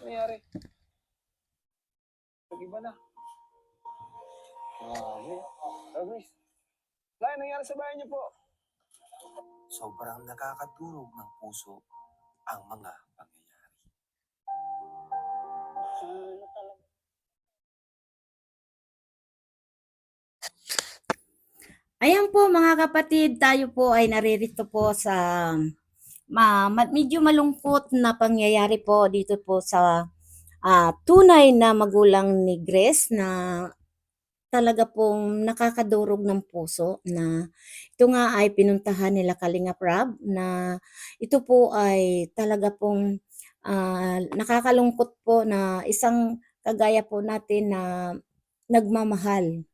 nangyari? Nag-iba na. Grabe. Grabe. Wala, nangyari sa bahay niyo po. Sobrang nakakadurog ng puso ang mga pangyayari. Ano talaga? Ayan po mga kapatid, tayo po ay naririto po sa ma, medyo malungkot na pangyayari po dito po sa ah, tunay na magulang ni Grace na talaga pong nakakadurog ng puso na ito nga ay pinuntahan nila Kalinga Prab na ito po ay talaga pong ah, nakakalungkot po na isang kagaya po natin na nagmamahal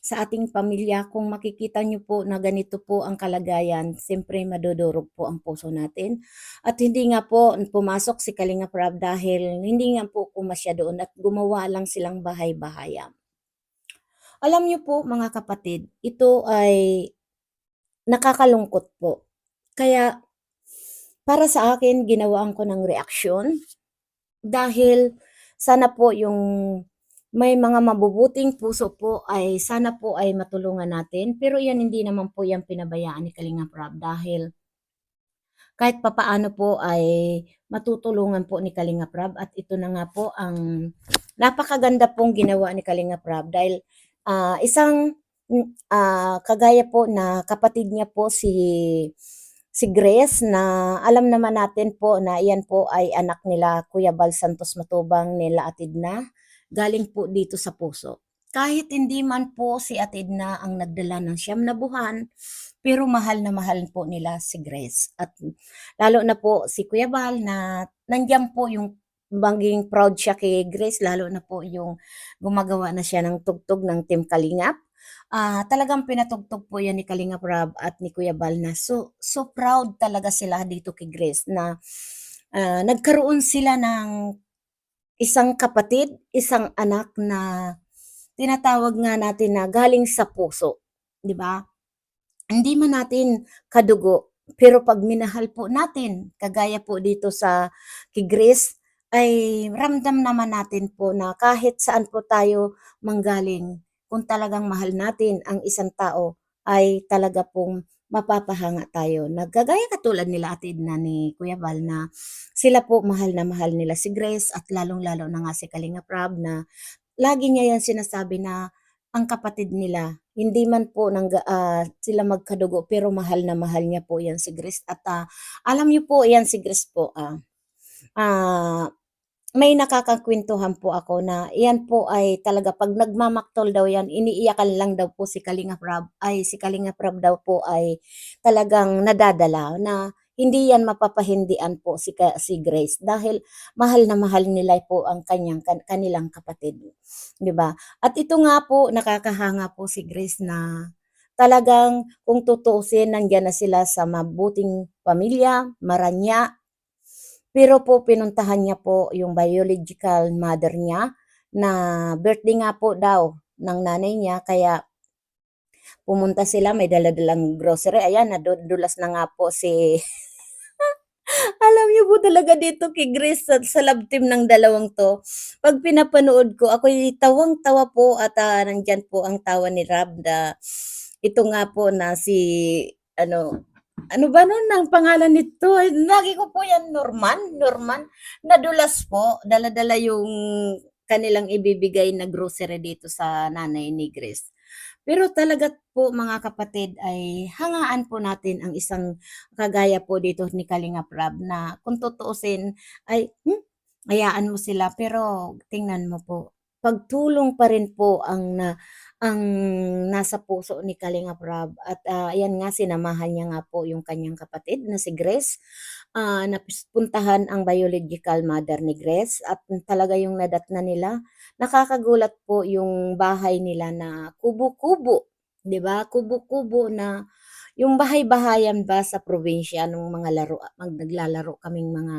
sa ating pamilya. Kung makikita nyo po na ganito po ang kalagayan, siyempre madudurog po ang puso natin. At hindi nga po pumasok si Kalinga Prab dahil hindi nga po pumasya doon at gumawa lang silang bahay-bahaya. Alam niyo po mga kapatid, ito ay nakakalungkot po. Kaya para sa akin, ginawaan ko ng reaksyon dahil sana po yung may mga mabubuting puso po ay sana po ay matulungan natin. Pero yan hindi naman po yan pinabayaan ni Kalinga Prab dahil kahit papaano po ay matutulungan po ni Kalinga Prab at ito na nga po ang napakaganda pong ginawa ni Kalinga Prab dahil ah, isang ah, kagaya po na kapatid niya po si si Grace na alam naman natin po na iyan po ay anak nila Kuya Bal Santos Matubang nila Atid na galing po dito sa puso. Kahit hindi man po si Atid na ang nagdala ng siyam na buhan, pero mahal na mahal po nila si Grace. At lalo na po si Kuya Bal na nandiyan po yung maging proud siya kay Grace, lalo na po yung gumagawa na siya ng tugtog ng Team Kalingap. Ah, talagang pinatugtog po yan ni Kalingap Rob at ni Kuya Bal na so, so proud talaga sila dito kay Grace na ah, nagkaroon sila ng isang kapatid, isang anak na tinatawag nga natin na galing sa puso, 'di ba? Hindi man natin kadugo, pero pag minahal po natin, kagaya po dito sa Grace, ay ramdam naman natin po na kahit saan po tayo manggaling, kung talagang mahal natin ang isang tao, ay talaga pong mapapahanga tayo. Nagkagaya katulad nila atid na ni Kuya Bal na sila po mahal na mahal nila si Grace at lalong-lalo na nga si Kalinga Prab na lagi niya yan sinasabi na ang kapatid nila, hindi man po nang, ah, sila magkadugo pero mahal na mahal niya po yan si Grace at ah, alam niyo po yan si Grace po ah, ah, may nakakakwentuhan po ako na yan po ay talaga pag nagmamaktol daw yan, iniiyakan lang daw po si Kalinga Prab, ay si Kalinga Prab daw po ay talagang nadadala na hindi yan mapapahindian po si, si Grace dahil mahal na mahal nila po ang kanyang kan- kanilang kapatid. 'Di ba? At ito nga po nakakahanga po si Grace na talagang kung tutuusin nandiyan na sila sa mabuting pamilya, maranya, pero po pinuntahan niya po yung biological mother niya na birthday nga po daw ng nanay niya. Kaya pumunta sila may daladalang grocery. Ayan nadudulas na nga po si alam niyo po talaga dito kay Grace sa, sa love team ng dalawang to. Pag pinapanood ko ako'y tawang-tawa po at ah, nandyan po ang tawa ni Rab na ito nga po na si ano ano ba nun ang pangalan nito? Lagi ko po yan, Norman. Norman. Nadulas po. Dala-dala yung kanilang ibibigay na grocery dito sa nanay ni Grace. Pero talaga po mga kapatid ay hangaan po natin ang isang kagaya po dito ni Kalinga Prab na kung tutuusin ay hmm, hayaan mo sila pero tingnan mo po pagtulong pa rin po ang na ang nasa puso ni Kalinga Prab at ah, ayan nga sinamahan niya nga po yung kanyang kapatid na si Grace. Ah, napuntahan ang biological mother ni Grace at talaga yung nadatna nila. Nakakagulat po yung bahay nila na kubo-kubo 'di ba? Kubo-kubo na yung bahay-bahayan ba sa probinsya nung mga laro mag naglalaro kaming mga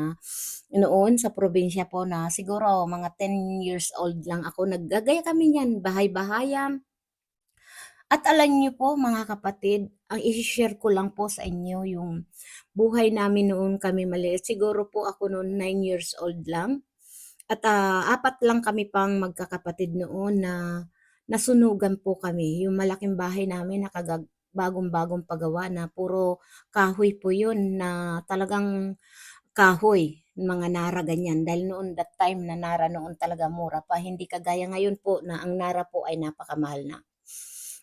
noon sa probinsya po na siguro mga 10 years old lang ako. Naggagaya kami niyan bahay-bahayan at alam niyo po mga kapatid, ang i-share ko lang po sa inyo yung buhay namin noon kami maliit. Siguro po ako noon 9 years old lang. At ah, apat lang kami pang magkakapatid noon na nasunugan po kami. Yung malaking bahay namin nakagag bagong-bagong pagawa na puro kahoy po yun na talagang kahoy, mga nara ganyan. Dahil noon that time na nara noon talaga mura pa. Hindi kagaya ngayon po na ang nara po ay napakamahal na.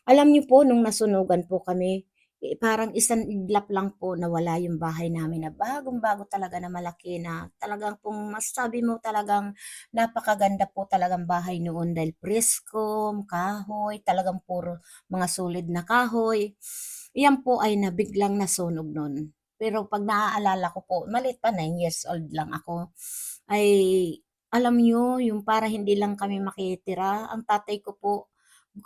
Alam niyo po nung nasunugan po kami, eh, parang isang iglap lang po nawala yung bahay namin na bagong-bago talaga na malaki na talagang kung masasabi mo talagang napakaganda po talagang bahay noon dahil presko, kahoy, talagang puro mga solid na kahoy. Iyan po ay nabiglang nasunog noon. Pero pag naaalala ko po, maliit pa, 9 years old lang ako, ay alam niyo yung para hindi lang kami makitira, ang tatay ko po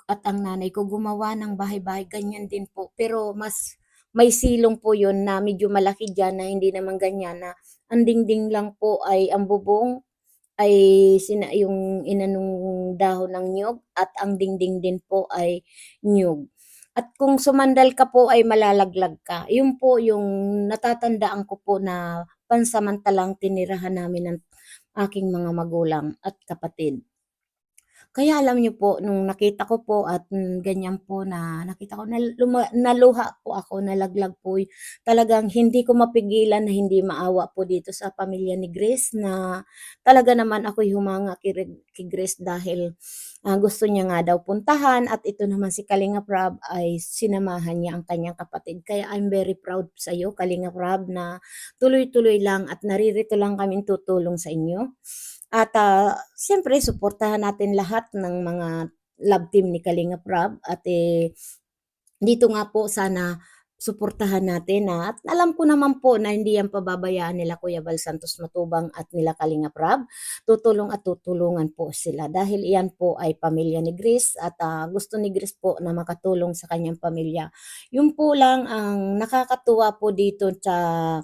at ang nanay ko gumawa ng bahay-bahay, ganyan din po. Pero mas may silong po yun na medyo malaki dyan na hindi naman ganyan na ang dingding lang po ay ang bubong ay sina, yung inanong dahon ng nyog at ang dingding din po ay nyog. At kung sumandal ka po ay malalaglag ka. Yun po yung natatandaan ko po na pansamantalang tinirahan namin ng aking mga magulang at kapatid. Kaya alam niyo po, nung nakita ko po at mm, ganyan po na nakita ko, nal- luma- naluha po ako, nalaglag po. Talagang hindi ko mapigilan na hindi maawa po dito sa pamilya ni Grace na talaga naman ako'y humanga kay, kay Grace dahil ah, gusto niya nga daw puntahan at ito naman si Kalinga Prab ay sinamahan niya ang kanyang kapatid. Kaya I'm very proud sa iyo, Kalinga Prab, na tuloy-tuloy lang at naririto lang kami tutulong sa inyo. At ah, siyempre, suportahan natin lahat ng mga love team ni Kalinga Prab. At eh, dito nga po sana suportahan natin na at alam ko naman po na hindi yan pababayaan nila Kuya Bal Santos Matubang at nila Kalinga Prab. Tutulong at tutulungan po sila dahil iyan po ay pamilya ni Grace at ah, gusto ni Grace po na makatulong sa kanyang pamilya. Yun po lang ang nakakatuwa po dito sa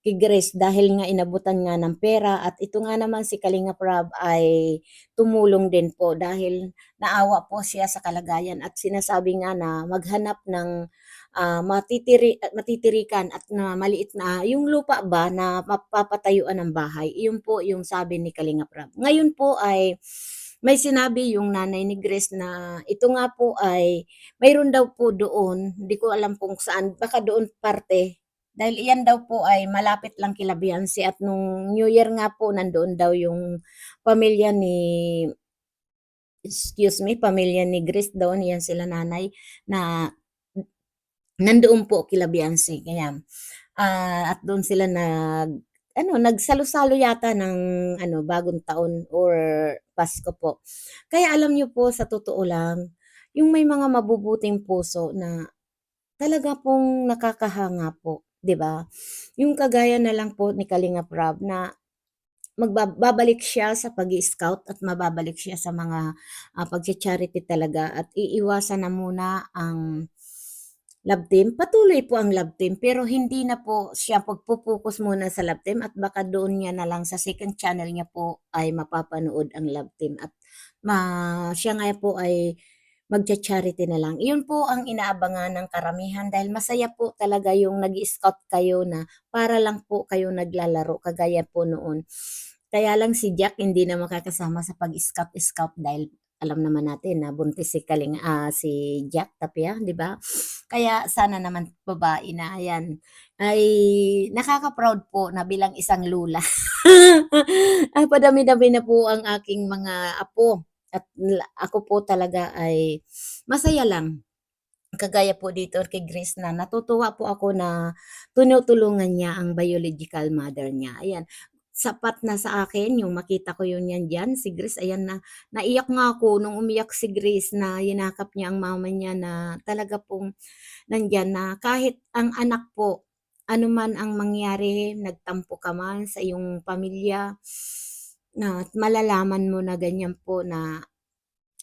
kay Grace dahil nga inabutan nga ng pera at ito nga naman si Kalinga Prab ay tumulong din po dahil naawa po siya sa kalagayan at sinasabi nga na maghanap ng ah, matitiri, at matitirikan at na maliit na yung lupa ba na mapapatayuan ng bahay. Iyon po yung sabi ni Kalinga Prab. Ngayon po ay may sinabi yung nanay ni Grace na ito nga po ay mayroon daw po doon, hindi ko alam kung saan, baka doon parte dahil iyan daw po ay malapit lang kila Beyonce at nung New Year nga po nandoon daw yung pamilya ni excuse me, pamilya ni Grace doon, yan sila nanay na nandoon po kila Beyonce. Kaya ah, at doon sila nag ano, nagsalo-salo yata ng ano, bagong taon or Pasko po. Kaya alam niyo po sa totoo lang, yung may mga mabubuting puso na talaga pong nakakahanga po, 'di ba? Yung kagaya na lang po ni Kalinga Prab na magbabalik siya sa pag-scout at mababalik siya sa mga uh, pag-charity talaga at iiwasan na muna ang love team. Patuloy po ang love team pero hindi na po siya pagpupokus muna sa love team at baka doon niya na lang sa second channel niya po ay mapapanood ang love team at ma, siya nga po ay magcha-charity na lang. Iyon po ang inaabangan ng karamihan dahil masaya po talaga yung nag scout kayo na para lang po kayo naglalaro kagaya po noon. Kaya lang si Jack hindi na makakasama sa pag-scout-scout dahil alam naman natin na buntis si Kaling ah, si Jack Tapia, 'di ba? Kaya sana naman babae na ayan ay nakaka-proud po na bilang isang lula. ay padami-dami na po ang aking mga apo at ako po talaga ay masaya lang. Kagaya po dito kay Grace na natutuwa po ako na tinutulungan niya ang biological mother niya. Ayan, sapat na sa akin yung makita ko yun yan dyan. Si Grace, ayan na, naiyak nga ako nung umiyak si Grace na yinakap niya ang mama niya na talaga pong nandyan na kahit ang anak po, ano man ang mangyari, nagtampo ka man sa iyong pamilya, na malalaman mo na ganyan po na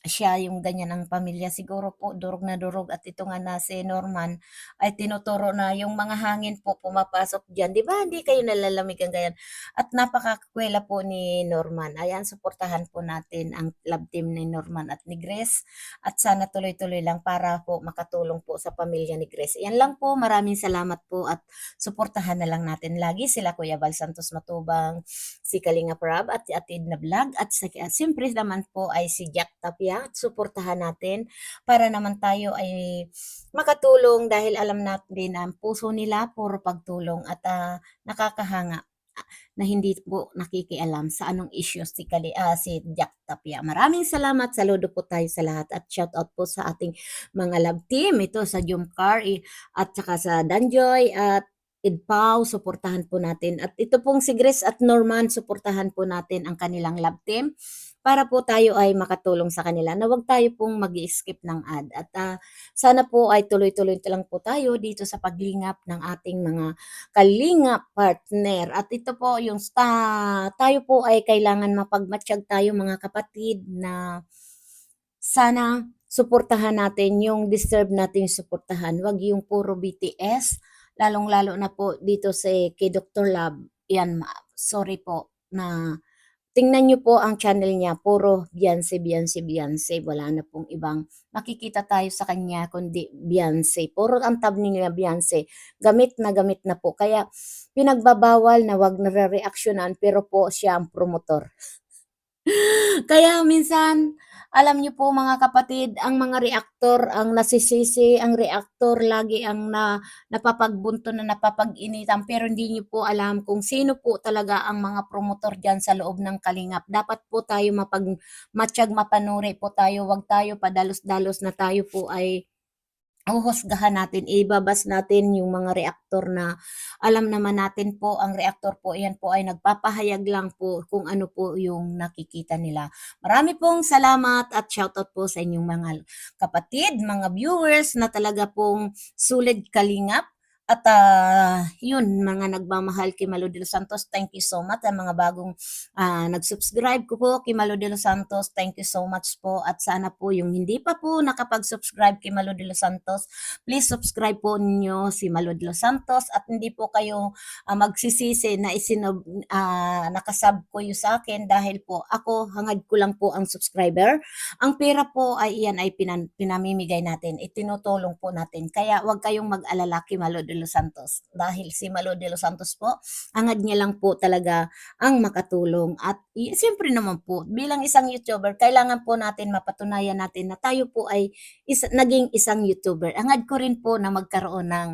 siya yung ganyan ang pamilya. Siguro po durog na durog at ito nga na si Norman ay tinuturo na yung mga hangin po pumapasok diyan. 'Di ba hindi kayo nalalamig ang ganyan? At napakakwela po ni Norman. Ayan, suportahan po natin ang love team ni Norman at ni Grace at sana tuloy-tuloy lang para po makatulong po sa pamilya ni Grace. Yan lang po. Maraming salamat po at suportahan na lang natin lagi sila Kuya Bal Santos Matubang, si Kalinga Prab at Atid na Vlog at sa, siyempre naman po ay si Jack Tapia at suportahan natin para naman tayo ay makatulong dahil alam natin na ang puso nila puro pagtulong at ah, nakakahanga ah, na hindi po nakikialam sa anong issues si, Kali, ah, si Jack Tapia. Maraming salamat. Saludo po tayo sa lahat at shout out po sa ating mga love team. Ito sa Jumcar eh, at saka sa Danjoy at Idpaw, suportahan po natin. At ito pong si Grace at Norman, suportahan po natin ang kanilang love team para po tayo ay makatulong sa kanila na wag tayo pong mag skip ng ad. At ah, sana po ay tuloy-tuloy lang po tayo dito sa paglingap ng ating mga kalingap partner. At ito po yung sta, tayo po ay kailangan mapagmatsyag tayo mga kapatid na sana suportahan natin yung deserve natin suportahan. Wag yung puro BTS, lalong-lalo na po dito sa kay Dr. Love. Yan, sorry po na tingnan nyo po ang channel niya, puro Beyonce, Beyonce, Beyonce. Wala na pong ibang makikita tayo sa kanya kundi Beyonce. Puro ang tab niya Beyonce. Gamit na gamit na po. Kaya pinagbabawal na wag nare-reaksyonan pero po siya ang promotor. Kaya minsan, alam niyo po mga kapatid, ang mga reaktor ang nasisisi, ang reaktor lagi ang na, napapagbunto na napapag-initan pero hindi niyo po alam kung sino po talaga ang mga promotor diyan sa loob ng kalingap. Dapat po tayo mapag matsyag mapanuri po tayo, wag tayo padalos-dalos na tayo po ay uhusgahan natin, ibabas natin yung mga reaktor na alam naman natin po, ang reaktor po, yan po ay nagpapahayag lang po kung ano po yung nakikita nila. Marami pong salamat at shoutout po sa inyong mga kapatid, mga viewers na talaga pong sulit kalingap. At ah, yun, mga nagmamahal kay Malo de los Santos, thank you so much. Ang mga bagong ah, nag-subscribe ko po kay Malo de los Santos, thank you so much po. At sana po yung hindi pa po nakapag-subscribe kay Malo de los Santos, please subscribe po ninyo si Malo de los Santos at hindi po kayo ah, magsisisi na isinob, ah, nakasub ko yung sa akin dahil po ako, hangad ko lang po ang subscriber. Ang pera po ay iyan ay pinan, pinamimigay natin, itinutulong po natin. Kaya wag kayong mag-alala kay Malo de los Santos dahil si Malo de los Santos po, hangad niya lang po talaga ang makatulong. At siyempre naman po, bilang isang YouTuber, kailangan po natin mapatunayan natin na tayo po ay isa, naging isang YouTuber. Hangad ko rin po na magkaroon ng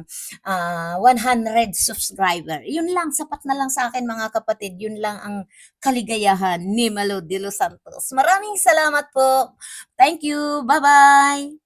ah, 100 subscriber. Yun lang, sapat na lang sa akin mga kapatid. Yun lang ang kaligayahan ni Malo de los Santos. Maraming salamat po. Thank you. Bye-bye.